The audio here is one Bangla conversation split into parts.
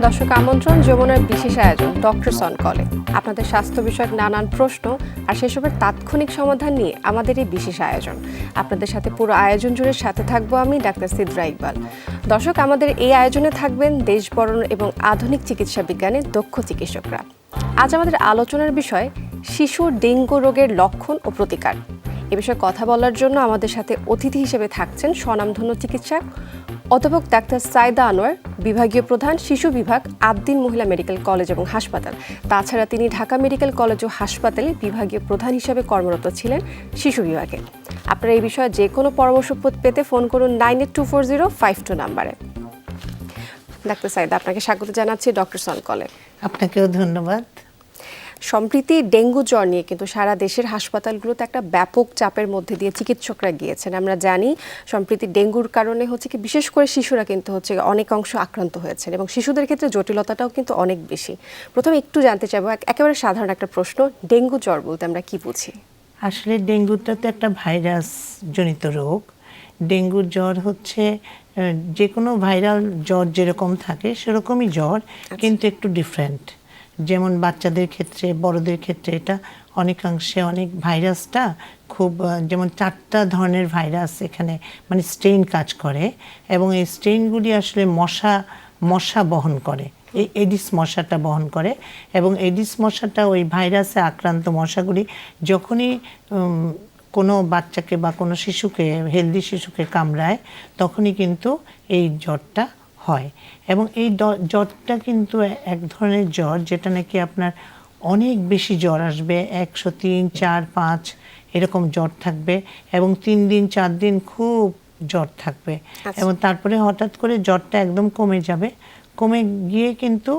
দর্শক আমন্ত্রণ, যমুনার বিশেষ আয়োজন, ডক্টর সন কলে। আপনাদের স্বাস্থ্য বিষয়ক নানান প্রশ্ন আর সেসবের তাৎক্ষণিক সমাধান নিয়ে আমাদের এই বিশেষ আয়োজন। আপনাদের সাথে পুরো আয়োজন জুড়ে সাথে থাকব আমি, ডাক্তার সিদ্রা ইকবাল। দর্শক, আমাদের এই আয়োজনে থাকবেন দেশবরণ এবং আধুনিক চিকিৎসা বিজ্ঞানে দক্ষ চিকিৎসকরা। আজ আমাদের আলোচনার বিষয়, শিশু ডেঙ্গু রোগের লক্ষণ ও প্রতিকার। এ বিষয়ে কথা বলার জন্য আমাদের সাথে অতিথি হিসেবে থাকছেন স্বনামধন্য চিকিৎসক অধ্যাপক ডাক্তার সাইদা আনোয়ার, বিভাগীয় প্রধান শিশু বিভাগ, আবদিন মহিলা মেডিকেল কলেজ এবং হাসপাতাল। তাছাড়া তিনি ঢাকা মেডিকেল কলেজ ও হাসপাতালে বিভাগীয় প্রধান হিসেবে কর্মরত ছিলেন শিশু বিভাগে। আপনারা এই বিষয়ে যে কোনো পরামর্শ পেতে ফোন করুন nine eight two four zero five two নাম্বারে। ডাক্তার সাইদা, আপনাকে স্বাগত জানাচ্ছি ডক্টর সন কলে আপনাকেও ধন্যবাদ। সম্প্রীতি ডেঙ্গু জ্বর নিয়ে কিন্তু সারা দেশের হাসপাতালগুলোতে একটা ব্যাপক চাপের মধ্যে দিয়ে চিকিৎসকরা গিয়েছেন। আমরা জানি সম্প্রীতি ডেঙ্গুর কারণে হচ্ছে কি বিশেষ করে শিশুরা কিন্তু হচ্ছে অনেক অংশ আক্রান্ত হয়েছেন এবং শিশুদের ক্ষেত্রে জটিলতাটাও কিন্তু অনেক বেশি। প্রথমে একটু জানতে চাইব একেবারে সাধারণ একটা প্রশ্ন ডেঙ্গু জ্বর বলতে আমরা কি বুঝি? আসলে ডেঙ্গুটা তো একটা ভাইরাস জনিত রোগ। ডেঙ্গুর জ্বর হচ্ছে যে কোনো ভাইরাল জ্বর যেরকম থাকে সেরকমই জ্বর কিন্তু একটু ডিফারেন্ট যেমন বাচ্চাদের ক্ষেত্রে, বড়দের ক্ষেত্রে এটা অনেকাংশে অনেক ভাইরাসটা খুব যেমন চারটা ধরনের ভাইরাস এখানে মানে স্ট্রেন কাজ করে এবং এই স্ট্রেনগুলি আসলে মশা মশা বহন করে। এই এডিস মশাটা বহন করে এবং এডিস মশাটা ওই ভাইরাসে আক্রান্ত মশাগুলি যখনই কোনো বাচ্চাকে বা কোনো শিশুকে, হেলদি শিশুকে কামড়ায়, তখনই কিন্তু এই জ্বরটা হয়। এবং এই জ্বরটা কিন্তু এক ধরনের জ্বর যেটা নাকি আপনার অনেক বেশি জ্বর আসবে একশো তিন চার পাঁচ এরকম জ্বর থাকবে এবং তিন দিন চার দিন খুব জ্বর থাকবে। এবং তারপরে হঠাৎ করে জ্বরটা একদম কমে যাবে। কমে গিয়ে কিন্তু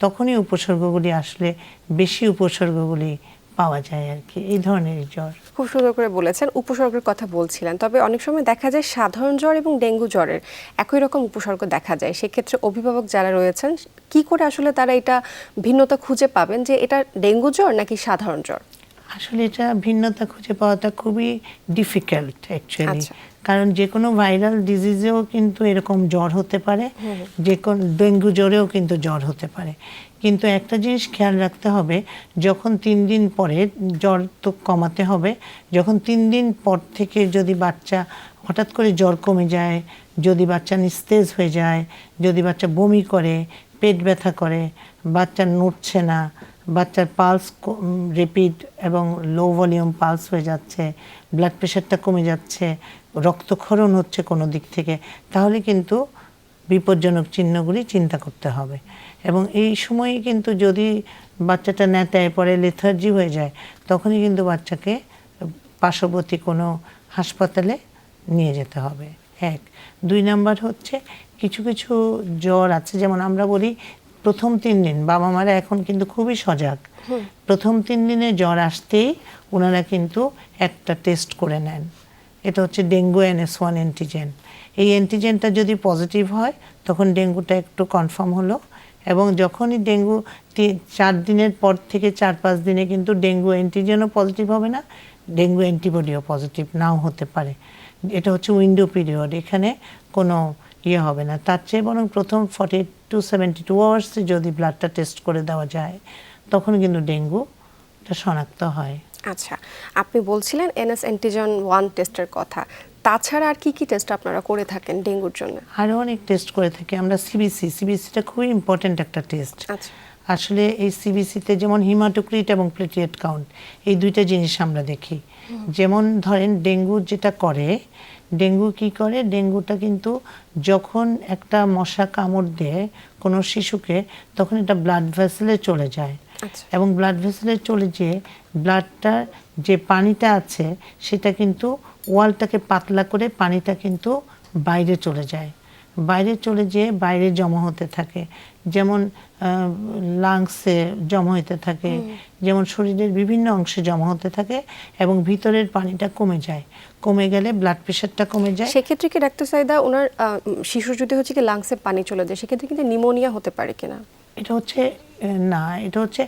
তখনই উপসর্গগুলি আসলে বেশি উপসর্গগুলি পাওয়া যায় আর কি, এই ধরনের জ্বর। খুব সুন্দর করে বলেছেন, উপসর্গের কথা বলছিলেন। তবে অনেক সময় দেখা যায় সাধারণ জ্বর এবং ডেঙ্গু জ্বরের একই রকম উপসর্গ দেখা যায়। সেক্ষেত্রে অভিভাবক যারা রয়েছেন, কি করে আসলে তারা এটা ভিন্নতা খুঁজে পাবেন যে এটা ডেঙ্গু জ্বর নাকি সাধারণ জ্বর? আসলে এটা ভিন্নতা খুঁজে পাওয়াটা খুবই ডিফিকাল্ট অ্যাকচুয়ালি আচ্ছা। কারণ যে কোনো ভাইরাল ডিজিজেও কিন্তু এরকম জ্বর হতে পারে যে কোনো ডেঙ্গু জ্বরেও কিন্তু জ্বর হতে পারে। কিন্তু একটা জিনিস খেয়াল রাখতে হবে যখন তিন দিন পরে জ্বর তো কমাতে হবে যখন তিন দিন পর থেকে যদি বাচ্চা হঠাৎ করে জ্বর কমে যায় যদি বাচ্চা নিস্তেজ হয়ে যায় যদি বাচ্চা বমি করে পেট ব্যথা করে বাচ্চা নড়ছে না বাচ্চার পালস রেপিড এবং লো ভলিউম পালস হয়ে যাচ্ছে ব্লাড প্রেশারটা কমে যাচ্ছে, রক্তক্ষরণ হচ্ছে কোনো দিক থেকে, তাহলে কিন্তু বিপজ্জনক চিহ্নগুলি চিন্তা করতে হবে। এবং এই সময়ে কিন্তু যদি বাচ্চাটা নেতায় পরে লেথার্জি হয়ে যায়, তখনই কিন্তু বাচ্চাকে পার্শ্ববর্তী কোনো হাসপাতালে নিয়ে যেতে হবে। এক। দুই নাম্বার হচ্ছে কিছু কিছু জ্বর আছে, যেমন আমরা বলি প্রথম তিন দিন বাবা মারা এখন কিন্তু খুবই সজাগ। প্রথম তিন দিনে জ্বর আসতেই ওনারা কিন্তু একটা টেস্ট করে নেন। এটা হচ্ছে ডেঙ্গু এনএস ওয়ান অ্যান্টিজেন এই অ্যান্টিজেনটা যদি পজিটিভ হয় তখন ডেঙ্গুটা একটু কনফার্ম হলো এবং যখনই ডেঙ্গু চার দিনের পর থেকে চার পাঁচ দিনে কিন্তু ডেঙ্গু অ্যান্টিজেনও পজিটিভ হবে না ডেঙ্গু অ্যান্টিবডিও পজিটিভ নাও হতে পারে। এটা হচ্ছে উইন্ডো পিরিয়ড এখানে কোনো ইয়ে হবে না। তার চেয়ে বরং প্রথম ফর্টি টু সেভেন্টি টু আওয়ার্সে যদি ব্লাডটা টেস্ট করে দেওয়া যায় তখন কিন্তু ডেঙ্গুটা শনাক্ত হয়। আচ্ছা আপনি বলছিলেন এনএস অ্যান্টিজেন ওয়ান টেস্টের কথা। তাছাড়া আর কি কি টেস্ট আপনারা করে থাকেন ডেঙ্গুর জন্য? আরও অনেক টেস্ট করে থাকি। আমরা সিবিসি সিবিসিটা খুবই ইম্পর্টেন্ট একটা টেস্ট আচ্ছা। আসলে এই সিবিসিতে যেমন হিমাটোক্রিট এবং প্লেটিয়েট কাউন্ট এই দুইটা জিনিস আমরা দেখি। যেমন ধরেন ডেঙ্গু যেটা করে ডেঙ্গু কি করে? ডেঙ্গুটা কিন্তু যখন একটা মশা কামড় দেয় কোনো শিশুকে তখন এটা ব্লাড ভেসেলে চলে যায়। আচ্ছা। এবং ব্লাড ভেসেলে চলে যেয়ে ব্লাডটা যে পানিটা আছে সেটা কিন্তু ওয়ালটাকে পাতলা করে পানিটা কিন্তু বাইরে চলে যায়। বাইরে চলে যেয়ে বাইরে জমা হতে থাকে। যেমন লাংসে জমা হতে থাকে যেমন শরীরের বিভিন্ন অংশে জমা হতে থাকে এবং ভিতরের পানিটা কমে যায়। কমে গেলে ব্লাড প্রেশারটা কমে যায়। সেক্ষেত্রে কি ডাক্তার সাইদা ওনার শিশুর যদি হচ্ছে কি লাংসে পানি চলে যায় সেক্ষেত্রে কিন্তু নিমোনিয়া হতে পারে কিনা? এটা হচ্ছে না এটা হচ্ছে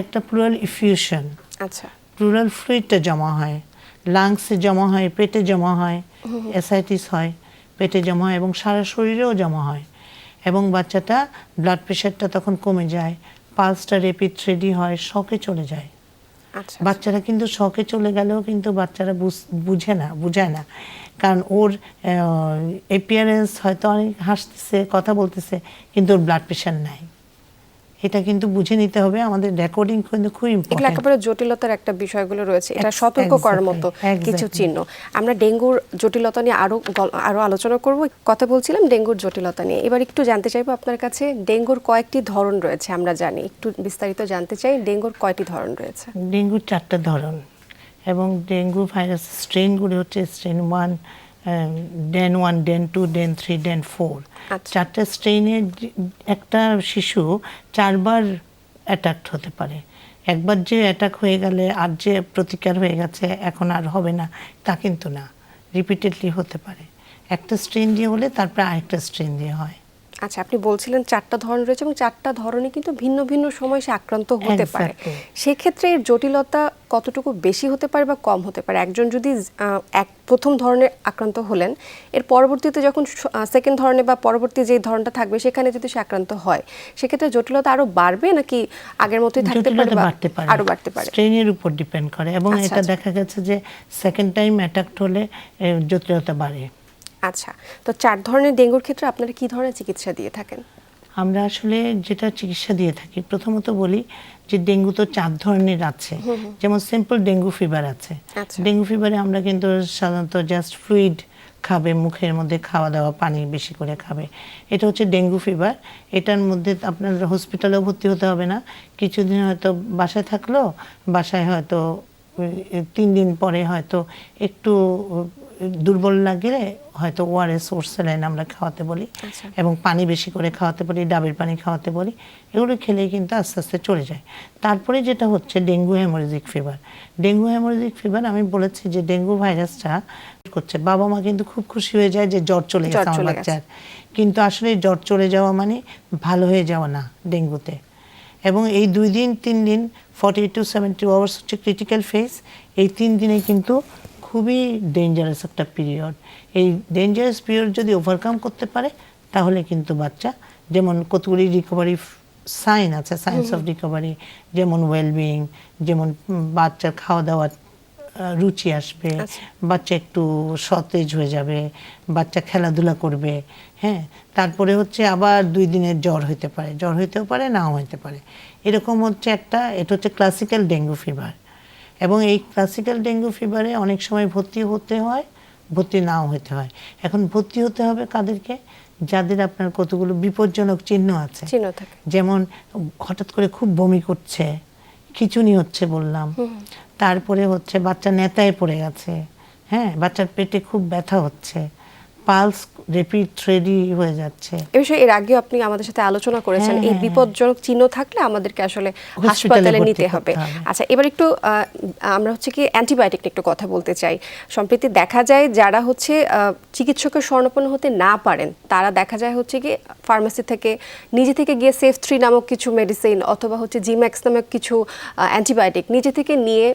একটা প্লুরাল ইফিউশন আচ্ছা। প্লুরাল ফ্লুইডটা জমা হয়। লাংসে জমা হয় পেটে জমা হয় অ্যাসাইটিস হয়। পেটে জমা হয় এবং সারা শরীরেও জমা হয়। এবং বাচ্চাটা ব্লাড প্রেশারটা তখন কমে যায় পালসটা রেপিড থ্রেডি হয় শখে চলে যায়। আচ্ছা বাচ্চারা কিন্তু শখে চলে গেলেও কিন্তু বাচ্চারা বুঝ- বুঝে না বুঝায় না। কারণ ওর এপিয়ারেন্স হয়তো অনেক হাসতেছে কথা বলতেছে কিন্তু ওর ব্লাড প্রেশার নাই। এটা কিন্তু বুঝে নিতে হবে আমাদের রেকর্ডিং কিন্তু খুব ইম্পর্টেন্ট একেবারে জটিলতার একটা বিষয়গুলো রয়েছে এটা সতর্ক করার মতো কিছু চিহ্ন। আমরা ডেঙ্গুর জটিলতা নিয়ে আরও আরও আলোচনা করব কথা বলছিলাম ডেঙ্গুর জটিলতা নিয়ে। এবার একটু জানতে চাইব আপনার কাছে ডেঙ্গুর কয়েকটি ধরন রয়েছে আমরা জানি। একটু বিস্তারিত জানতে চাই ডেঙ্গুর কয়টি ধরন রয়েছে? ডেঙ্গুর চারটা ধরন এবং ডেঙ্গু ভাইরাস স্ট্রেনগুলি হচ্ছে strain one DEN one DEN two DEN three DEN four. চারটা স্ট্রেনে একটা শিশু চারবার অ্যাটাক হতে পারে। একবার যে অ্যাটাক হয়ে গেলে আর যে প্রতিকার হয়ে গেছে এখন আর হবে না তা কিন্তু না। রিপিটেডলি হতে পারে। একটা স্ট্রেন দিয়ে হলে তারপরে আরেকটা স্ট্রেন দিয়ে হয়। আচ্ছা আপনি বলছিলেন চারটা ধরন রয়েছে এবং চারটা ধরনে কিন্তু ভিন্ন ভিন্ন সময় সে আক্রান্ত হতে পারে. সেক্ষেত্রে এর জটিলতা কতটুকু বেশি হতে পারে বা কম হতে পারে? একজন যদি এক প্রথম ধরনের আক্রান্ত হলেন এর পরবর্তীতে যখন সেকেন্ড ধরনের বা পরবর্তী যে ধরনটা থাকবে সেখানে যদি সে আক্রান্ত হয় সেক্ষেত্রে জটিলতা আরও বাড়বে নাকি আগের মতোই থাকতে পারে বাড়তে পারে। আরও বাড়তে পারে? স্ট্রেনের উপর ডিপেন্ড করে এবং আচ্ছা, এটা আচ্ছা। দেখা গেছে যে সেকেন্ড টাইম অ্যাটাক হলে জটিলতা বাড়ে। আচ্ছা তো চার ধরনের ডেঙ্গুর ক্ষেত্রে আপনারা কি ধরনের চিকিৎসা দিয়ে থাকেন? আমরা আসলে যেটা চিকিৎসা দিয়ে থাকি প্রথমত বলি যে ডেঙ্গু তো চার ধরনের আছে। যেমন সিম্পল ডেঙ্গু ফিভার আছে। আচ্ছা। ডেঙ্গু ফিভারে আমরা কিন্তু সাধারণত জাস্ট ফ্লুইড খাবে মুখের মধ্যে খাওয়া দাওয়া পানি বেশি করে খাবে। এটা হচ্ছে ডেঙ্গু ফিভার এটার মধ্যে আপনার হসপিটালেও ভর্তি হতে হবে না। কিছুদিন হয়তো বাসায় থাকল বাসায় হয়তো তিন দিন পরে হয়তো একটু দুর্বল লাগলে হয়তো ওআরএস ওর স্যালাইন আমরা খাওয়াতে বলি আচ্ছা। এবং পানি বেশি করে খাওয়াতে বলি ডাবের পানি খাওয়াতে বলি এগুলো খেলেই কিন্তু আস্তে আস্তে চলে যায়। তারপরে যেটা হচ্ছে dengue haemorrhagic fever dengue haemorrhagic fever আমি বলেছি যে ডেঙ্গু ভাইরাসটা করছে। বাবা মা কিন্তু খুব খুশি হয়ে যায় যে জ্বর চলে গেছে আমার বাচ্চার। কিন্তু আসলে জ্বর চলে যাওয়া মানে ভালো হয়ে যাওয়া না ডেঙ্গুতে। এবং এই দুই দিন তিন দিন ফর্টি টু সেভেন্টি আওয়ার্স হচ্ছে ক্রিটিক্যাল ফেজ এই তিন দিনে কিন্তু খুবই ডেঞ্জারাস একটা পিরিয়ড এই ডেঞ্জারাস পিরিয়ড যদি ওভারকাম করতে পারে তাহলে কিন্তু বাচ্চা যেমন কতগুলি রিকভারি সাইন আছে সাইন্স অফ রিকভারি যেমন ওয়েলবিং যেমন বাচ্চার খাওয়া দাওয়ার রুচি আসবে আচ্ছা। বাচ্চা একটু সতেজ হয়ে যাবে বাচ্চা খেলাধুলা করবে হ্যাঁ? তারপরে হচ্ছে আবার দুই দিনের জ্বর হইতে পারে জ্বর হইতেও পারে নাও হইতে পারে। এরকম হচ্ছে একটা এটা হচ্ছে ক্লাসিক্যাল ডেঙ্গু ফিভার এবং এই ক্লাসিক্যাল ডেঙ্গু ফিভারে অনেক সময় ভর্তি হতে হয় ভর্তি নাও হতে হয়। এখন ভর্তি হতে হবে কাদেরকে? যাদের আপনার কতগুলো বিপজ্জনক চিহ্ন আছে। চিহ্ন থাকে। যেমন হঠাৎ করে খুব বমি করছে খিচুনি হচ্ছে বললাম। তারপরে হচ্ছে বাচ্চা নেতায় পড়ে গেছে হ্যাঁ? বাচ্চার পেটে খুব ব্যথা হচ্ছে পালস রেপিড থ্রেডি হয়ে যাচ্ছে। এ বিষয়ে এর আগেও আপনি আমাদের সাথে আলোচনা করেছেন হ্যাঁ, এই হ্যাঁ, বিপজ্জনক চিহ্ন থাকলে আমাদেরকে আসলে হাসপাতালে নিতে হবে। আচ্ছা এবার একটু আমরা হচ্ছে কি অ্যান্টিবায়োটিক একটু কথা বলতে চাই। সম্প্রতি দেখা যায় যারা হচ্ছে চিকিৎসকের স্বর্ণপন্ন হতে না পারেন তারা দেখা যায় হচ্ছে কি ফার্মেসি থেকে নিজে থেকে গিয়ে সেফ থ্রি নামক কিছু মেডিসিন অথবা হচ্ছে জিম্যাক্স নামক কিছু অ্যান্টিবায়োটিক নিজে থেকে নিয়ে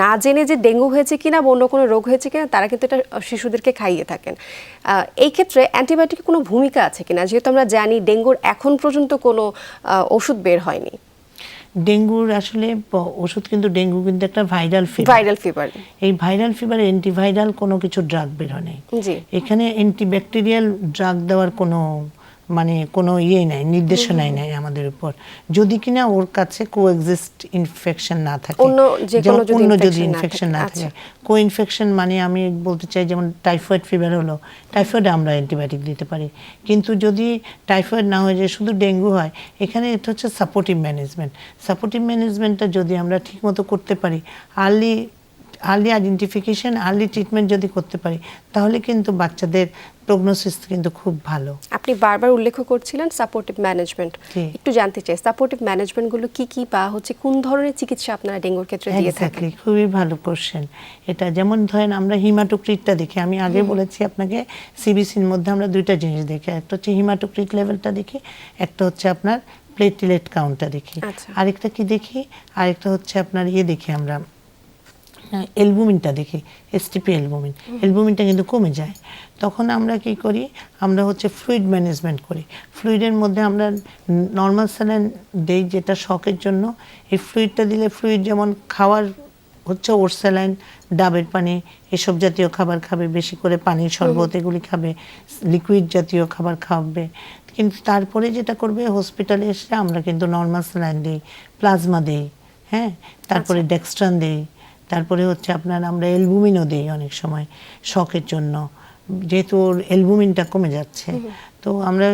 না জেনে যে ডেঙ্গু হয়েছে কিনা বা অন্য কোনো রোগ হয়েছে কিনা তারা কিন্তু এটা শিশুদেরকে খাইয়ে থাকেন। এই ক্ষেত্রে অ্যান্টিবায়োটিকের কোনো ভূমিকা আছে কিনা? যেহেতু আমরা জানি ডেঙ্গুর এখন পর্যন্ত কোনো ওষুধ বের হয়নি। ডেঙ্গুর আসলে ওষুধ কিন্তু ডেঙ্গু কিন্তু একটা ভাইরাল ফিভার ভাইরাল ফিভার এই ভাইরাল ফিভারে অ্যান্টিভাইরাল কোনো কিছু ড্রাগ বের হয় নাই। জি। এখানে অ্যান্টিব্যাকটেরিয়াল ড্রাগ দেওয়ার কোনো মানে কোনো ইয়ে নাই নির্দেশনাই নাই আমাদের উপর। যদি কিনা ওর কাছে কোএক্সিস্ট ইনফেকশন না থাকে অন্য যদি ইনফেকশন না আচ্ছা। থাকে। কো ইনফেকশন মানে আমি বলতে চাই যেমন টাইফয়েড ফিভার হলো টাইফয়েড আমরা অ্যান্টিবায়োটিক দিতে পারি। কিন্তু যদি টাইফয়েড না হয়ে যায় শুধু ডেঙ্গু হয় এখানে এটা হচ্ছে সাপোর্টিভ ম্যানেজমেন্ট সাপোর্টিভ ম্যানেজমেন্টটা যদি আমরা ঠিকমতো করতে পারি early early identification early treatment যদি করতে পারি তাহলে কিন্তু বাচ্চাদের প্রগনোসিস কিন্তু খুব ভালো। আপনি বারবার উল্লেখ করছিলেন সাপোর্টিভ ম্যানেজমেন্ট একটু জানতে চাই সাপোর্টিভ ম্যানেজমেন্টগুলো কি কি বা হচ্ছে কোন ধরনের চিকিৎসা আপনারা ডেঙ্গুর ক্ষেত্রে দিয়ে থাকেন? খুবই ভালো কোশ্চেন এটা যেমন ধরেন আমরা হিমাটোক্রিটটা দেখি আমি আগে বলেছি আপনাকে সিবিসির মধ্যে আমরা দুইটা জিনিস দেখি একটা হচ্ছে হিমাটোক্রিট লেভেলটা দেখি একটা হচ্ছে আপনার প্লেটিলেট কাউন্টটা দেখি। আচ্ছা। আরেকটা কি দেখি? আরেকটা হচ্ছে আপনার ইয়ে দেখি আমরা এলবুমিনটা দেখি এসটিপি এলবুমিন এলবুমিনটা কিন্তু কমে যায়। তখন আমরা কি করি? আমরা হচ্ছে ফ্লুইড ম্যানেজমেন্ট করি। ফ্লুইডের মধ্যে আমরা নর্মাল স্যালাইন দেই যেটা শখের জন্য। এই ফ্লুইডটা দিলে ফ্লুইড যেমন খাওয়ার হচ্ছে ওর স্যালাইন ডাবের পানি এসব জাতীয় খাবার খাবে বেশি করে পানির শরবত এগুলি খাবে লিকুইড জাতীয় খাবার খাবে। কিন্তু তারপরে যেটা করবে হসপিটালে এসে আমরা কিন্তু নর্মাল স্যালাইন দিই প্লাজমা দিই হ্যাঁ? তারপরে ডেক্সট্রান দিই তারপরে হচ্ছে আপনার আমরা এলবুমিনও দিই অনেক সময় শখের জন্য। যেহেতু ওর এলবুমিনটা কমে যাচ্ছে তো আমরা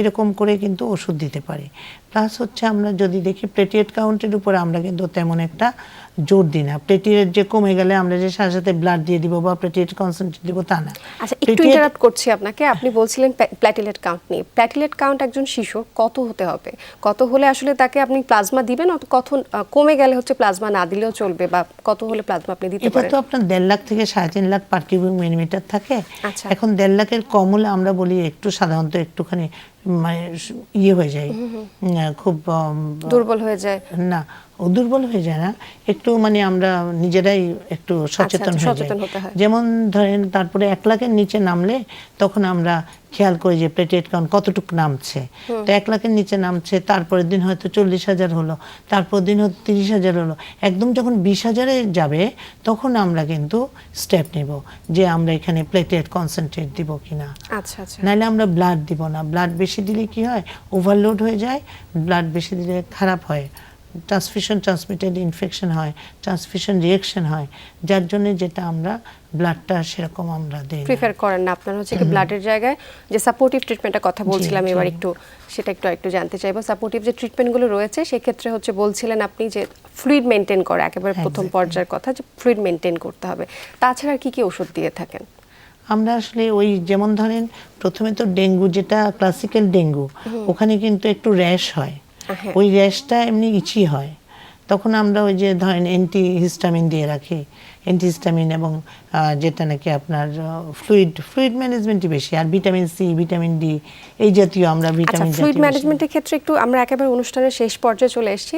এরকম করে কিন্তু ওষুধ দিতে পারি। প্লাস হচ্ছে আমরা যদি দেখি প্লেটিয়েট কাউন্টের উপরে আমরা কিন্তু তেমন একটা জোর দিই না। প্লেটিয়েট যে কমে গেলে আমরা যে সাথে সাথে ব্লাড দিয়ে দিব বা প্লেটিয়েট কনসেন্ট্রেট দিব তা না। আচ্ছা একটু ইন্টারাপ্ট করছি আপনাকে। আপনি বলছিলেন প্ল্যাটিলেট কাউন্ট নিয়ে। প্ল্যাটিলেট কাউন্ট একজন শিশুর কত হতে হবে? কত হলে আসলে তাকে আপনি প্লাজমা দিবেন? কত কমে গেলে হচ্ছে প্লাজমা না দিলেও চলবে বা কত হলে প্লাজমা আপনি দিতে পারেন এটা তো আপনার দেড় লাখ থেকে সাড়ে তিন লাখ পার কিউবিক মিলিমিটার থাকে। আচ্ছা। এখন দেড় লাখের কম হলে আমরা বলি একটু সাধারণত একটুখানি মানে ইয়ে হয়ে যায়। খুব দুর্বল হয়ে যায়। না ও দুর্বল হয়ে যায় না। একটু মানে আমরা নিজেরাই একটু সচেতন আচ্ছা, হয়ে সচেতন যাই যেমন ধরেন তারপরে এক লাখের নিচে নামলে তখন আমরা খেয়াল করি যে প্লেটেট কাউন্ট কতটুকু নামছে। তো এক লাখের নিচে নামছে তারপরের দিন হয়তো চল্লিশ হাজার হলো তারপর দিন হয়তো তিরিশ হাজার হলো। একদম যখন বিশ হাজারে যাবে তখন আমরা কিন্তু স্টেপ নেব যে আমরা এখানে প্লেটেট কনসেন্ট্রেট দিব কিনা। আচ্ছা আচ্ছা। নাহলে আমরা ব্লাড দিব না। ব্লাড বেশি দিলে কি হয়? ওভারলোড হয়ে যায় ব্লাড বেশি দিলে খারাপ হয়। ট্রান্সফিউশন ট্রান্সমিটেড ইনফেকশন হয় ট্রান্সফিউশন রিয়েকশন হয় যার জন্য যেটা আমরা ব্লাডটা সেরকম আমরা দিই প্রিফার করেন না। আপনার হচ্ছে কি ব্লাডের জায়গায় যে সাপোর্টিভ ট্রিটমেন্টের কথা বলছিলাম এবার একটু সেটা একটু একটু জানতে চাইব। সাপোর্টিভ যে ট্রিটমেন্টগুলো রয়েছে সেক্ষেত্রে হচ্ছে বলছিলেন আপনি যে ফ্লুইড মেনটেন করা একেবারে প্রথম পর্যায়ের কথা যে ফ্লুইড মেনটেন করতে হবে। তাছাড়া কি কি ওষুধ দিয়ে থাকেন? আমরা আসলে ওই যেমন ধরেন প্রথমে তো ডেঙ্গু যেটা ক্লাসিক্যাল ডেঙ্গু ওখানে কিন্তু একটু র্যাশ হ্যাঁ। ওই র্যাশটা এমনি ইচি হয়। তখন আমরা ওই যে ধরেন অ্যান্টি হিস্টামিন দিয়ে রাখি। অ্যান্টি হিস্টামিন এবং যেটা নাকি আপনার ফ্লুইড ফ্লুইড ম্যানেজমেন্টই বেশি আর ভিটামিন সি ভিটামিন ডি এই জাতীয় আমরা ভিটামিন ফ্লুইড ম্যানেজমেন্টের ক্ষেত্রে একটু আমরা একেবারে অনুষ্ঠানের শেষ পর্যায়ে চলে এসেছি।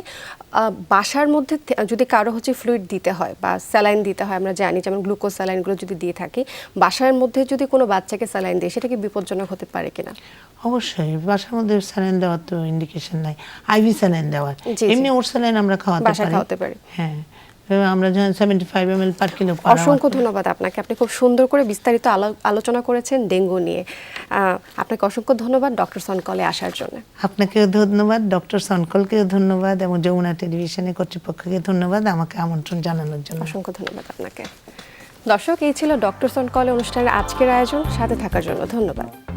বাসার মধ্যে যদি কারও হচ্ছে ফ্লুইড দিতে হয় বা স্যালাইন দিতে হয় আমরা জানি যেমন গ্লুকোজ স্যালাইনগুলো যদি দিয়ে থাকি বাসার মধ্যে যদি কোনো বাচ্চাকে স্যালাইন দেয় সেটা কি বিপজ্জনক হতে পারে কিনা? অবশ্যই বাসার মধ্যে স্যালাইন দেওয়ার তো ইন্ডিকেশন নাই। আইভি স্যালাইন দেওয়ার। এমনি ওর স্যালাইন আমরা খাওয়াতে পারি। হ্যাঁ। আমরা যখন seventy five M L per kilo অসংখ্য ধন্যবাদ আপনাকে। আপনি খুব সুন্দর করে বিস্তারিত আলো- আলোচনা করেছেন ডেঙ্গু নিয়ে। আপনাকে অসংখ্য ধন্যবাদ ডক্টর সনকলে আসার জন্য। আপনাকেও ধন্যবাদ ডক্টর সনকলকেও ধন্যবাদ এবং যমুনা টেলিভিশনের কর্তৃপক্ষকে ধন্যবাদ আমাকে আমন্ত্রণ জানানোর জন্য। অসংখ্য ধন্যবাদ আপনাকে। দর্শক এই ছিল ডক্টর সনকলে অনুষ্ঠানের আজকের আয়োজন। সাথে থাকার জন্য ধন্যবাদ।